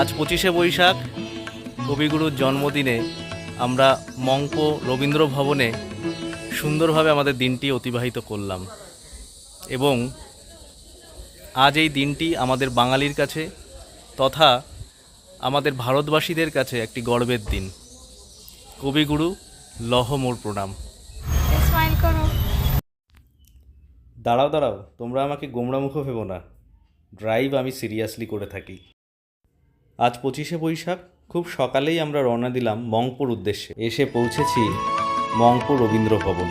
আজ পঁচিশে বৈশাখ। কবিগুরুর জন্মদিনে আমরা মঙ্ক রবীন্দ্র ভবনে সুন্দরভাবে আমাদের দিনটি অতিবাহিত করলাম। এবং আজ এই দিনটি আমাদের বাঙালির কাছে তথা আমাদের ভারতবাসীদের কাছে একটি গর্বের দিন। কবিগুরু লহ মোর প্রণাম। দাঁড়াও দাঁড়াও তোমরা আমাকে গোমড়ামুখ ভেবো না। ড্রাইভ আমি সিরিয়াসলি করে থাকি। আজ পঁচিশে বৈশাখ, খুব সকালেই আমরা রওনা দিলাম মংপুর উদ্দেশ্যে। এসে পৌঁছেছি মংপুর রবীন্দ্র ভবন।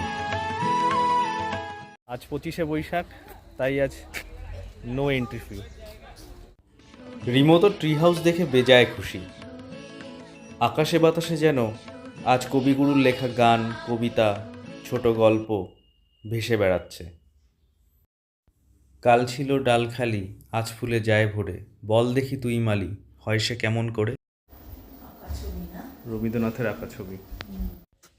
আজ পঁচিশে বৈশাখ, তাই আজ নো এন্ট্রি ফি রিমোতো ট্রি হাউস দেখে বেজায় খুশি। আকাশে বাতাসে যেন আজ কবিগুরুর লেখা গান, কবিতা, ছোট গল্প ভেসে বেড়াচ্ছে। কাল ছিল ডাল খালি, আজ ফুলে যায় ভরে। বল দেখি তুই মালি হয় সে কেমন করে? রবীন্দ্রনাথের আঁকা ছবি।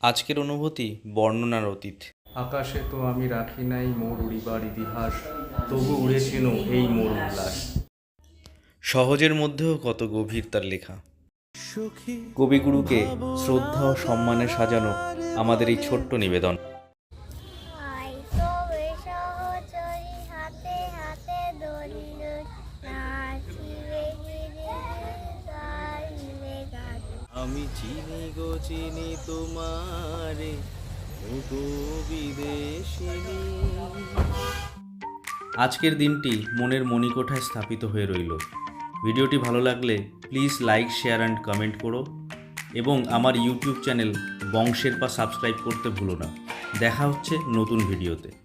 আজকের অনুভূতি বর্ণনার অতীত। আকাশে তো আমি রাখি নাই মোর উড়িবার ইতিহাস তবু উড়েছিল এই মোর উল্লাস। সহজের মধ্যেও কত গভীর তার লেখা। কবিগুরুকে শ্রদ্ধা ও সম্মানে সাজানো আমাদের এই ছোট্ট নিবেদন। আমি চিনি গো, চিনি তোমারে আজকের দিনটি মনের মণিকোঠায় স্থাপিত হয়ে রইল। ভিডিওটি ভালো লাগলে please like, share and comment করো এবং আমার ইউটিউব চ্যানেল বংশের পা সাবস্ক্রাইব করতে ভুলো না। দেখা হচ্ছে নতুন ভিডিওতে।